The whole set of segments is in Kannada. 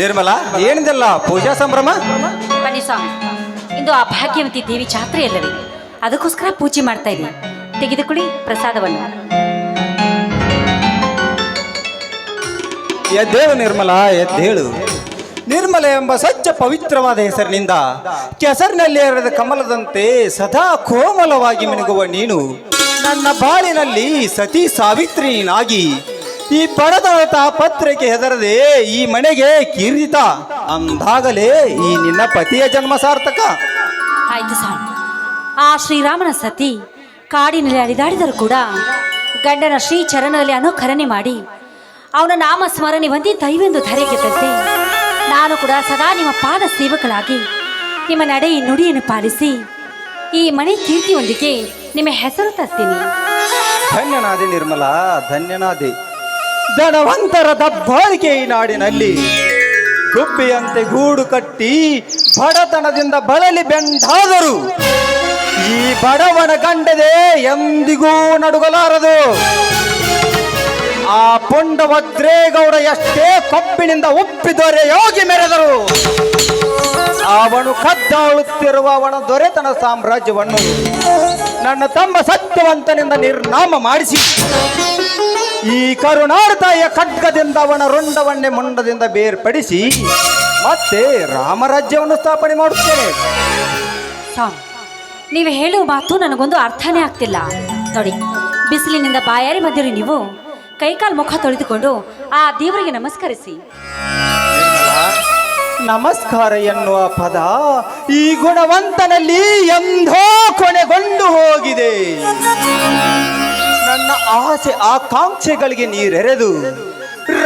ನಿರ್ಮಲ ಏನಿದೆಲ್ಲ? ಪೂಜಾ ಸಂಭ್ರಮ? ಬನ್ನಿ ಸ್ವಾಮಿ. ಇಂದು ಆ ಭಾಗ್ಯವತಿ ದೇವಿ ಜಾತ್ರೆ ಅಲ್ಲವೇ? ಅದಕ್ಕೋಸ್ಕರ ಪೂಜೆ ಮಾಡ್ತಾ ಇದ್ದೀನಿ ತೆಗೆದುಕೊಳ್ಳಿ ಪ್ರಸಾದವನ್ನು. ಎದ್ದೇಳು ನಿರ್ಮಲ ಎದ್ದೇಳು ನಿರ್ಮಲ ಎಂಬ ಸಜ್ಜ ಪವಿತ್ರವಾದ ಹೆಸರಿನಿಂದ ಕೆಸರಿನಲ್ಲಿ ಹರಿದ ಕಮಲದಂತೆ ಸದಾ ಕೋಮಲವಾಗಿ ಮಿನುಗುವ ನೀನು. ನನ್ನ ಬಾಳಿನಲ್ಲಿ ಸತಿ ಸಾವಿತ್ರಿನಾಗಿ ಈ ಬಡತನ ಪತ್ರಿಕೆ ಹೆದರದೆ ಈ ಮನೆಗೆ ಕೀರ್ತಿತ ಅಂದಾಗಲೇ ಈ ನಿನ್ನ ಪತಿಯ ಜನ್ಮ ಸಾರ್ಥಕ. ಆಯ್ತು ಸ್ವಾಮಿ. ಆ ಶ್ರೀರಾಮನ ಸತಿ ಕಾಡಿನಲ್ಲಿ ಅಲಿದಾಡಿದರೂ ಕೂಡ ಗಂಡನ ಶ್ರೀ ಚರಣದಲ್ಲಿ ಅನುಕರಣೆ ಮಾಡಿ ಅವನ ನಾಮ ಸ್ಮರಣೆ ಹೊಂದಿ ದೈವೆಂದು ತಂದೆ ನಾನು ಕೂಡ ಸದಾ ನಿಮ್ಮ ಪಾದ ಸೇವಕಳಾಗಿ ನಿಮ್ಮ ನಡೆ ನುಡಿಯನ್ನು ಪಾಲಿಸಿ ಈ ಮನೆ ಕೀರ್ತಿಯೊಂದಿಗೆ ನಿಮ್ಮ ಹೆಸರು ತರ್ತೀನಿ. ಧನ್ಯನಾದೆ ನಿರ್ಮಲ ಧನ್ಯನಾದೆ. ಧನವಂತರ ದಬ್ಬಾಳಿಕೆ ಈ ನಾಡಿನಲ್ಲಿ. ಗುಬ್ಬಿಯಂತೆ ಗೂಡು ಕಟ್ಟಿ ಬಡತನದಿಂದ ಬಳಲಿ ಬೆಂಡಾದರು. ಈ ಬಡವನ ಕಂಡದೆ ಎಂದಿಗೂ ನಡುಗಲಾರದು. ಆ ಪುಂಡ ಭದ್ರೇಗೌಡ ಎಷ್ಟೇ ಕೊಬ್ಬಿನಿಂದ ಉಪ್ಪಿ ದೊರೆ ಯೋಗಿ ಮೆರೆದರು. ಅವನು ಕದ್ದಾಳುತ್ತಿರುವ ಅವನ ದೊರೆತನ ಸಾಮ್ರಾಜ್ಯವನ್ನು ನನ್ನ ತಮ್ಮ ಸತ್ಯವಂತನಿಂದ ನಿರ್ನಾಮ ಮಾಡಿಸಿ. ಈ ಕರುಣಾರ್ತಾಯ ಖಡ್ಗದಿಂದ ಅವನ ರುಂಡವನ್ನೇ ಮುಂಡದಿಂದ ಬೇರ್ಪಡಿಸಿ ಮತ್ತೆ ರಾಮರಾಜ್ಯವನ್ನು ಸ್ಥಾಪನೆ ಮಾಡುತ್ತೇನೆ. ಸ್ವಾಮಿ ನೀವು ಹೇಳುವ ಮಾತು ನನಗೊಂದು ಅರ್ಥನೇ ಆಗ್ತಿಲ್ಲ. ನೋಡಿ ಬಿಸಿಲಿನಿಂದ ಬಾಯಾರಿ ಬಂದಿರಿ ನೀವು. ಕೈಕಾಲು ಮುಖ ತೊಳೆದುಕೊಂಡು ಆ ದೇವರಿಗೆ ನಮಸ್ಕರಿಸಿ. ನಮಸ್ಕಾರ ಎನ್ನುವ ಪದ ಈ ಗುಣವಂತನಲ್ಲಿ ಎಂದೋ ಕೊನೆಗೊಂಡು ಹೋಗಿದೆ. ಆಸೆ ಆಕಾಂಕ್ಷೆಗಳಿಗೆ ನೀರೆರೆದು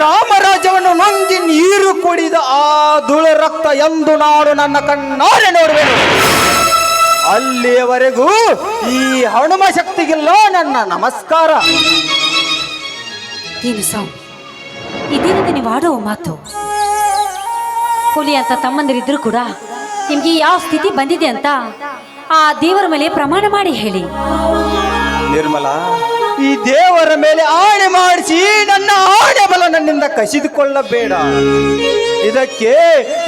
ರಾಮರಾಜ್ಯವನ್ನು ನಂದಿ ನೀರು ಕುಡಿದ ಆ ಧೂಳ ರಕ್ತ ಎಂದು ನಾನು ನನ್ನ ಕಣ್ಣಾರೆ ನೋಡುವೆನು. ಅಲ್ಲಿಯವರೆಗೂ ಈ ಹನುಮ ಶಕ್ತಿಗಿಲ್ಲ ನನ್ನ ನಮಸ್ಕಾರ. ಸ್ವಾಮಿ ಇದೇನಂತ ನೀವು ಆಡುವ ಮಾತು? ಹುಲಿ ಅಂತ ತಮ್ಮಂದಿರಿದ್ರು ಕೂಡ ನಿಮ್ಗೆ ಯಾವ ಸ್ಥಿತಿ ಬಂದಿದೆ ಅಂತ ಆ ದೇವರ ಮೇಲೆ ಪ್ರಮಾಣ ಮಾಡಿ ಹೇಳಿ. ನಿರ್ಮಲ ಈ ದೇವರ ಮೇಲೆ ಆಣೆ ಮಾಡಿಸಿ ನನ್ನ ಆಣೆ ಬಲ ನನ್ನಿಂದ ಕಸಿದುಕೊಳ್ಳಬೇಡ. ಇದಕ್ಕೆ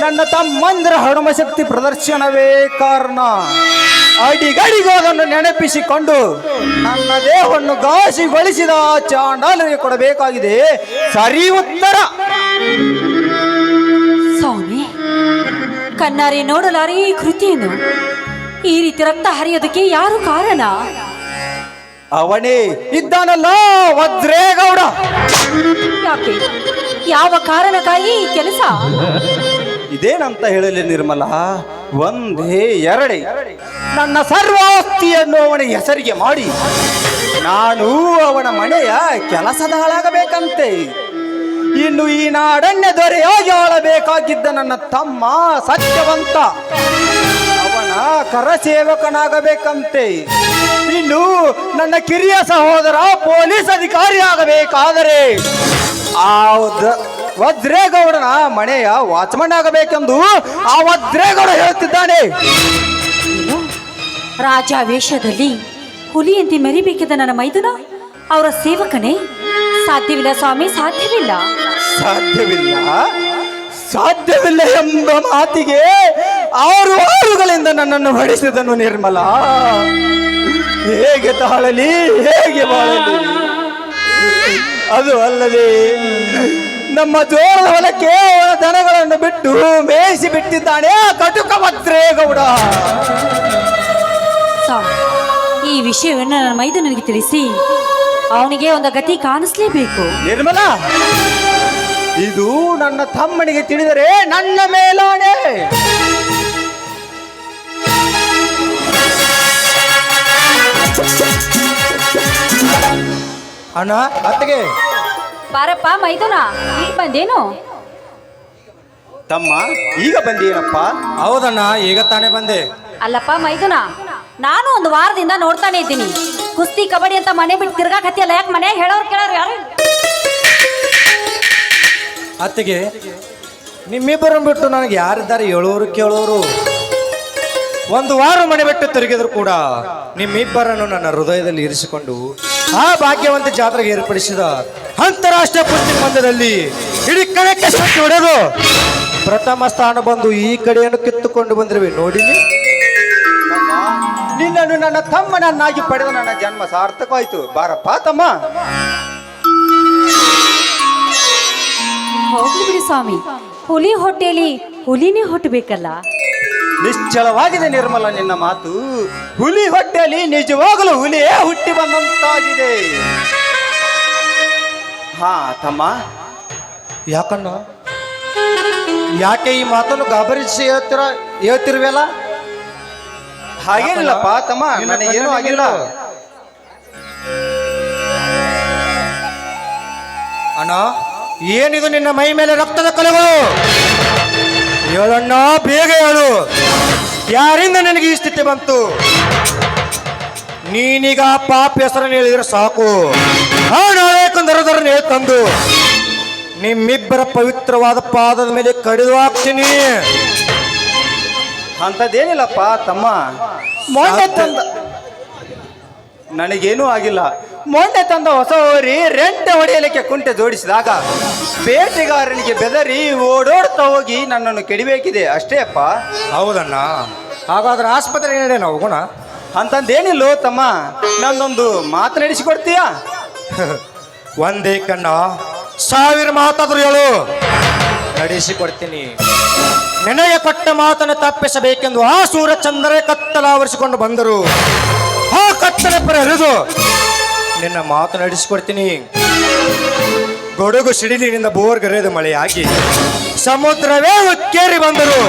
ನನ್ನ ತಮ್ಮಂದ್ರ ಹನುಮಶಕ್ತಿ ಪ್ರದರ್ಶನವೇ ಕಾರಣ. ಅಡಿಗಡಿಗೂ ಅದನ್ನು ನೆನಪಿಸಿಕೊಂಡು ನನ್ನ ದೇಹವನ್ನು ಗಾಸಿಗೊಳಿಸಿದ ಆ ಚಾಂಡಾಲರಿಗೆ ಕೊಡಬೇಕಾಗಿದೆ. ಸರಿ ಉತ್ತರ. ಸ್ವಾಮಿ, ಕಣ್ಣಾರಿ ನೋಡಲಾರೆ ಈ ಕೃತಿಯನ್ನು. ಈ ರೀತಿ ರಕ್ತ ಹರಿಯೋದಕ್ಕೆ ಯಾರು ಕಾರಣ? ಅವನೇ ಇದ್ದಾನಲ್ಲ ವಜ್ರೇಗೌಡ. ಯಾಕೆ? ಯಾವ ಕಾರಣಕ್ಕಾಗಿ ಈ ಕೆಲಸ? ಇದೇನಂತ ಹೇಳಲಿ ನಿರ್ಮಲ? ಒಂದೇ ಎರಡೇ. ನನ್ನ ಸರ್ವಾಸ್ತಿಯನ್ನು ಅವನ ಹೆಸರಿಗೆ ಮಾಡಿ ನಾನು ಅವನ ಮನೆಯ ಕೆಲಸದ ಹಾಳಾಗಬೇಕಂತೆ ಇನ್ನು ಈ ನಾಡಣ್ಯ ದೊರೆಯಾಗಿ ಆಳಬೇಕಾಗಿದ್ದ ನನ್ನ ತಮ್ಮ ಸತ್ಯವಂತ. ಅವನ ಕರಸೇವಕನಾಗಬೇಕಂತೆ. ಇನ್ನು ನನ್ನ ಕಿರಿಯ ಸಹೋದರ ಪೊಲೀಸ್ ಅಧಿಕಾರಿ ಆಗಬೇಕಾದರೆ ಆ ವಜ್ರೇಗೌಡನ ಮನೆಯ ವಾಚ್ಮನ್ ಆಗಬೇಕೆಂದು ಆ ವಜ್ರೇಗೌಡ ಹೇಳುತ್ತಿದ್ದಾನೆ. ರಾಜ ವೇಷದಲ್ಲಿ ಹುಲಿಯಂತೆ ಮೆರಿಬೇಕಿದ್ದ ನನ್ನ ಮೈದುನ ಅವರ ಸೇವಕನೇ. ಸಾಧ್ಯವಿಲ್ಲ ಸ್ವಾಮಿ ಸಾಧ್ಯವಿಲ್ಲ. ಸಾಧ್ಯವಿಲ್ಲ. ಸಾಧ್ಯವಿಲ್ಲ ಎಂಬ ಮಾತಿಗೆ ಆರು ಆರುಗಳಿಂದ ನನ್ನನ್ನು ಹೊಡೆಸಿದನು ನಿರ್ಮಲ. ಹೇಗೆ ತಾಳಲಿ ಹೇಗೆ ಬಾಳಲಿ? ಅದು ಅಲ್ಲದೆ ನಮ್ಮ ಜೋಳದ ಹೊಲಕ್ಕೆ ಅವನ ದನಗಳನ್ನು ಬಿಟ್ಟು ಮೇಯಿಸಿ ಬಿಟ್ಟಿದ್ದಾನೆ ಕಟುಕ ಮತ್ರೇಗೌಡ ಈ ವಿಷಯವನ್ನು ನನ್ನ ಮೈದನಿಗೆ ತಿಳಿಸಿ. ಅವನಿಗೆ ಒಂದು ಗತಿ ಕಾಣಿಸ್ಲೇಬೇಕು. ನಿರ್ಮಲ ಇದು ನನ್ನ ತಮ್ಮನಿಗೆ ತಿಳಿದರೆ ನನ್ನ ಮೇಲಾಣೆ. ಅಣ್ಣ ಅತ್ತಿಗೆ. ಬಾರಪ್ಪ ಮೈದುನ ಈಗ ಬಂದೇನು? ತಮ್ಮ ಈಗ ಬಂದೇನಪ್ಪ? ಹೌದಣ್ಣ ಈಗ ತಾನೇ ಬಂದೆ. ಅಲ್ಲಪ್ಪ ಮೈದುನ ನಾನು ಒಂದು ವಾರದಿಂದ ನೋಡ್ತಾನೆ ಇದ್ದೀನಿ. ಕುಸ್ತಿ ಕಬಡ್ಡಿ ಅಂತ ಮನೆ ಬಿಟ್ಟು ತಿರ್ಗಾಕತ್ತಿಯಲ್ಲ ಯಾಕೆ ಮನೆ ಹೇಳೋರು ಕೇಳೋರು ಯಾರು ಅತ್ತಿಗೆ ನಿಮ್ಮಿಬ್ಬರನ್ನು ಬಿಟ್ಟು ನನಗೆ ಯಾರಿದ್ದಾರೆ ಹೇಳೋರು ಕೇಳೋರು? ಒಂದು ವಾರ ಮನೆ ಬಿಟ್ಟು ತಿರುಗಿದ್ರು ಕೂಡ ನಿಮ್ಮಿಬ್ಬರನ್ನು ನನ್ನ ಹೃದಯದಲ್ಲಿ ಇರಿಸಿಕೊಂಡು ಆ ಭಾಗ್ಯವಂತ ಜಾತ್ರೆಗೆ ಏರ್ಪಡಿಸಿದ ಅಂತಾರಾಷ್ಟ್ರೀಯ ಕುಸ್ತಿ ಪಂದ್ಯದಲ್ಲಿ ಇಡೀ ಕಣಕ್ಕೆ ಶಕ್ತಿ ಹೊಡೆದು ಪ್ರಥಮ ಸ್ಥಾನ ಬಂದು ಈ ಕಡೆಯನ್ನು ಕಿತ್ತುಕೊಂಡು ಬಂದಿರುವೆ. ನೋಡಿ ನಿನ್ನನ್ನು ನನ್ನ ತಮ್ಮನನ್ನಾಗಿ ಪಡೆದ ನನ್ನ ಜನ್ಮ ಸಾರ್ಥಕವಾಯಿತು. ಬಾರಪ್ಪ ತಮ್ಮ. ಹೋಗ್ಲಿ ಬಿಡಿ ಸ್ವಾಮಿ. ಹುಲಿ ಹೊಟ್ಟೆಯಲ್ಲಿ ಹುಲಿನೇ ಹುಟ್ಟಬೇಕಲ್ಲ. ನಿಶ್ಚಲವಾಗಿದೆ ನಿರ್ಮಲ ನಿನ್ನ ಮಾತು. ಹುಲಿ ಹೊಟ್ಟೆಯಲ್ಲಿ ನಿಜವಾಗಲೂ ಹುಲಿಯೇ ಹುಟ್ಟಿ ಬಂದಂತಾಗಿದೆ. ಹಾ ತಮ್ಮ. ಯಾಕಣ್ಣ? ಯಾಕೆ ಈ ಮಾತನ್ನು ಗಾಬರಿಸಿ ಹೇಳ್ತಿರ ಹೇಳ್ತಿರ್ವೆಲ್ಲ ಹಾಗೇನಿಲ್ಲಪ್ಪ ತಮ್ಮ. ನನಗೇನು ಆಗಿಲ್ಲ. ಅಣ್ಣ ಏನಿದು ನಿನ್ನ ಮೈ ಮೇಲೆ ರಕ್ತದ ಕಲೆಗಳು? ಹೇಳಣ್ಣ ಬೇಗ ಹೇಳು. ಯಾರಿಂದ ನನಗೆ ಈ ಸ್ಥಿತಿ ಬಂತು? ನೀನೀಗ ಪಾಪ ಹೆಸರನ್ನು ಹೇಳಿದ್ರೆ ಸಾಕು. ಆ ನಾಳೆ ತಂದು. ನಿಮ್ಮಿಬ್ಬರ ಪವಿತ್ರವಾದ ಪಾದದ ಮೇಲೆ ಕಡಿದು ಹಾಕ್ತೀನಿ. ಅಂಥದ್ದೇನಿಲ್ಲಪ್ಪ ತಮ್ಮ. ನನಗೇನೂ ಆಗಿಲ್ಲ. ಮೊನ್ನೆ ತಂದ ಹೊಸ ಹೋರಿ ರೆಂಟೆ ಹೊಡೆಯಲಿಕ್ಕೆ ಕುಂಟೆ ಜೋಡಿಸಿದಾಗ ಬೇಟೆಗಾರನಿಗೆ ಬೆದರಿ ಓಡೋಡ್ತಾ ಹೋಗಿ ನನ್ನನ್ನು ಕೆಡಿಬೇಕಿದೆ. ಅಷ್ಟೇ ಅಪ್ಪ. ಹೌದಣ್ಣ. ಹಾಗಾದ್ರೆ ಆಸ್ಪತ್ರೆಗೆ ನಡೆ ನಾವು ಹೋಗೋಣ? ಅಂತಂದೇನಿಲ್ಲೋ ತಮ್ಮ. ನಂದೊಂದು ಮಾತು ನಡೆಸಿಕೊಡ್ತೀಯಾ? ಒಂದೇ ಕಣ್ಣ. ಸಾವಿರ ಮಾತಾದ್ರು ಹೇಳು. ನಡೆಸಿಕೊಡ್ತೀನಿ. ನಿನಗೆ ಕೊಟ್ಟ ಮಾತನ್ನು ತಪ್ಪಿಸಬೇಕೆಂದು ಆ ಸೂರ್ಯಚಂದ್ರೇ ಕತ್ತಲಾವರಿಸಿಕೊಂಡು ಬಂದರು. ಆ ಕತ್ತಲ ಪರ ಹರಿದು ನಿನ್ನ ಮಾತು ನಡೆಸಿಕೊಡ್ತೀನಿ. ಗೊಡಗು ಸಿಡಿಲಿನಿಂದ ಬೋರ್ಗರೆದು ಮಳೆಯಾಗಿ ಸಮುದ್ರವೇ ಉಕ್ಕೇರಿ ಬಂದರು.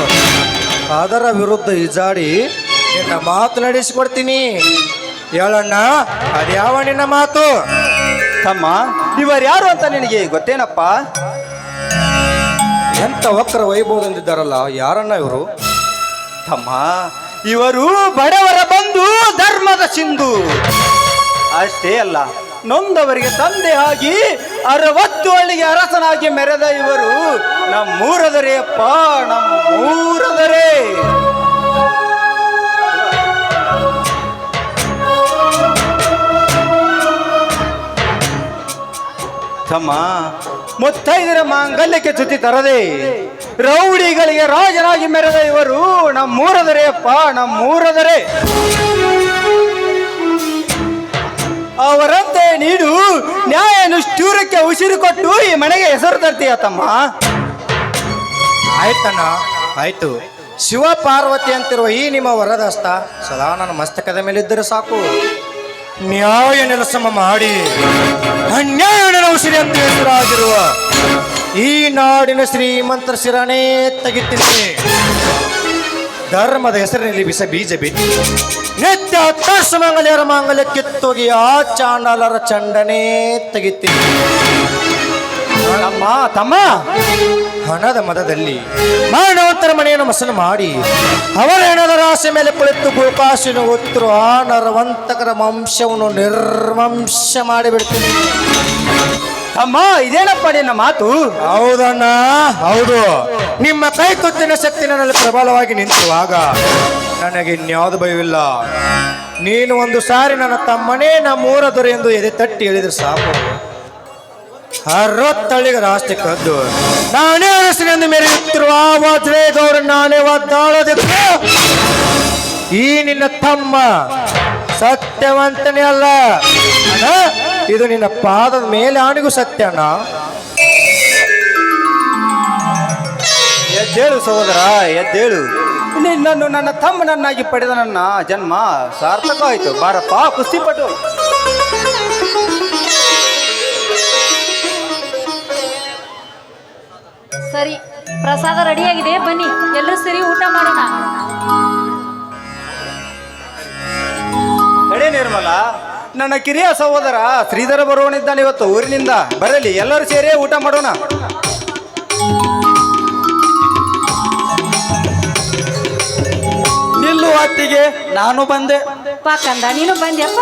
ಅದರ ವಿರುದ್ಧ ಈಜಾಡಿ ನಿನ್ನ ಮಾತು ನಡೆಸಿಕೊಡ್ತೀನಿ. ಹೇಳಣ್ಣ ಅದ್ಯಾವ ನಿನ್ನ ಮಾತು? ತಮ್ಮ ಇವರ್ಯಾರು ಅಂತ ನಿನಗೆ ಗೊತ್ತೇನಪ್ಪ? ಎಂತ ವಕ್ರ ವೈಭವದಿಂದಿದ್ದಾರಲ್ಲ ಯಾರನ್ನ ಇವರು? ತಮ್ಮ ಇವರು ಬಡವರ ಬಂಧು ಧರ್ಮದ ಸಿಂಧು. ಅಷ್ಟೇ ಅಲ್ಲ, ನೊಂದವರಿಗೆ ತಂದೆ ಆಗಿ ಅರವತ್ತು ಹಳ್ಳಿಗೆ ಅರಸನಾಗಿ ಮೆರೆದ ಇವರು ನಮ್ಮೂರದರೆ ಅಪ್ಪ, ನಮ್ಮೂರದರೇ. ತಮ್ಮ, ಮುತ್ತೈದರ ಮಾಂಗಲ್ಯಕ್ಕೆ ಚುತಿ ತರದೆ ರೌಡಿಗಳಿಗೆ ರಾಜನಾಗಿ ಮೆರೆದ ಇವರು ನಮ್ಮೂರದರೇ ಅಪ್ಪ, ನಮ್ಮೂರದರೇ. ಅವರಂತೆ ನೀಡು ನ್ಯಾಯ ನಿಷ್ಠೂರಕ್ಕೆ ಉಸಿರು ಕೊಟ್ಟು ಈ ಮನೆಗೆ ಹೆಸರು ತರ್ತೀಯ ತಮ್ಮ. ಆಯ್ತಣ್ಣ. ಆಯ್ತು. ಶಿವ ಪಾರ್ವತಿ ಅಂತಿರುವ ಈ ನಿಮ್ಮ ವರದಸ್ತ ಸದಾ ನನ್ನ ಮಸ್ತಕದ ಮೇಲಿದ್ದರೆ ಸಾಕು. ನ್ಯಾಯ ನೆಲಸಮ ಮಾಡಿ. ಅನ್ಯಾಯ ಉಸಿರಿ ಅಂತ ಹೆಸರಾಗಿರುವ ಈ ನಾಡಿನ ಶ್ರೀಮಂತರ ಶಿರಣೇ ತೆಗಿತೀನಿ. ಧರ್ಮದ ಹೆಸರಿನಲ್ಲಿ ಬಿಸ ಬೀಜ ಬಿತ್ತಿ. ನಿತ್ಯ ಹತ್ತಾಶ ಮಂಗಲಿಯರ ಮಂಗಲ ಕಿತ್ತೋಗಿ ಆ ಚಾಂಡಾಲರ ಚಂಡನೆ ತೆಗಿತೀನಿ. ಅಮ್ಮ ತಮ್ಮ. ಹಣದ ಮದದಲ್ಲಿ ಮಾನವಂತರ ಮನೆಯನ್ನು ಮಸನ ಮಾಡಿ ಅವರ ಹೆಣದ ರಾಶಿ ಮೇಲೆ ಕುಳಿತು ಗೋಕಾಶಿನ ಒತ್ತರು ಆ ನರವಂತಕರ ವಂಶವನ್ನು ನಿರ್ವಂಶ ಮಾಡಿಬಿಡ್ತೀನಿ. ತಮ್ಮ ಇದೇನಪ್ಪ ನಿನ್ನ ಮಾತು? ಹೌದಣ್ಣ. ಹೌದು. ನಿಮ್ಮ ಕೈ ತುತ್ತಿನ ಶಕ್ತಿ ನನ್ನಲ್ಲಿ ಪ್ರಬಲವಾಗಿ ನಿಂತಿರುವಾಗ ನನಗೆ ಇನ್ಯಾವುದು ಭಯವಿಲ್ಲ. ನೀನು ಒಂದು ಸಾರಿ ನನ್ನ ತಮ್ಮನೇ ನಮ್ಮೂರ ದೊರೆ ಎಂದು ಎದೆ ತಟ್ಟಿ ಹೇಳಿದ್ರೆ ಸಾಕು. ಅರವತ್ತಳ್ಳಿಗೆ ರಾಷ್ಟ್ರ ಕದ್ದು. ನಾನೇ ಅರಸಿನೆಂದು ಮೆರೆಯುತ್ತಿರುವ ಆ ವಜ್ರೇದವರು ನಾನೇ ಒದ್ದಾಳೋದಿತ್ತು ಈ ನಿನ್ನ ತಮ್ಮ ಸತ್ಯವಂತನೇ ಅಲ್ಲ. ಇದು ನಿನ್ನ ಪಾದದ ಮೇಲೆ ಆಣಿಗೂ ಸತ್ಯ ಎದ್ದೇಳು ಸಹೋದರ ಎದ್ದೇಳು. ನಿನ್ನನ್ನು ನನ್ನ ತಮ್ಮನನ್ನಾಗಿ ಪಡೆದ ನನ್ನ ಜನ್ಮ ಸಾರ್ಥಕವಾಯಿತು ಬಾರಪ್ಪ ಕುಸ್ತಿಪಟ್ಟು ಸರಿ ಪ್ರಸಾದ ರೆಡಿಯಾಗಿದೆ ಬನ್ನಿ. ಎಲ್ಲರೂ ಸರಿ ಊಟ ಮಾಡೋಣ. ನಿರ್ಮಲ. ನನ್ನ ಕಿರಿಯ ಸಹೋದರ ಶ್ರೀಧರ ಬರೋಣಿದ್ದಾನೆ ಇವತ್ತು ಊರಿನಿಂದ. ಬರಲಿ ಎಲ್ಲರೂ ಸೇರಿ ಊಟ ಮಾಡೋಣ. ನಿಲ್ಲು ಅತ್ತಿಗೆ ನಾನು ಬಂದೆ. ಪಾ ಕಂದ ನೀನು ಬಂದ್ಯಪ್ಪ?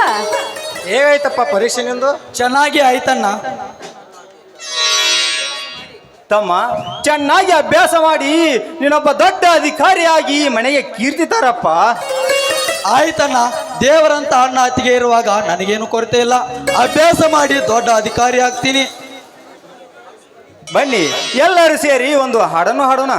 ಹೇಗಾಯ್ತಪ್ಪ ಪರೀಕ್ಷೆ ನಿಂದು? ಚೆನ್ನಾಗಿ ಆಯ್ತಣ್ಣ. ತಮ್ಮ ಚೆನ್ನಾಗಿ ಅಭ್ಯಾಸ ಮಾಡಿ ನೀನೊಬ್ಬ ದೊಡ್ಡ ಅಧಿಕಾರಿಯಾಗಿ ಮನೆಗೆ ಕೀರ್ತಿ ತರಪ್ಪ ಆಯ್ತಣ್ಣ. ದೇವರಂತ ಅಣ್ಣ ಅತ್ತಿಗೆ ಇರುವಾಗ ನನಗೇನು ಕೊರತೆ ಇಲ್ಲ. ಅಭ್ಯಾಸ ಮಾಡಿ ದೊಡ್ಡ ಅಧಿಕಾರಿ ಆಗ್ತೀನಿ. ಬನ್ನಿ, ಎಲ್ಲರೂ ಸೇರಿ ಒಂದು ಹಾಡನ್ನು ಹಾಡೋಣ.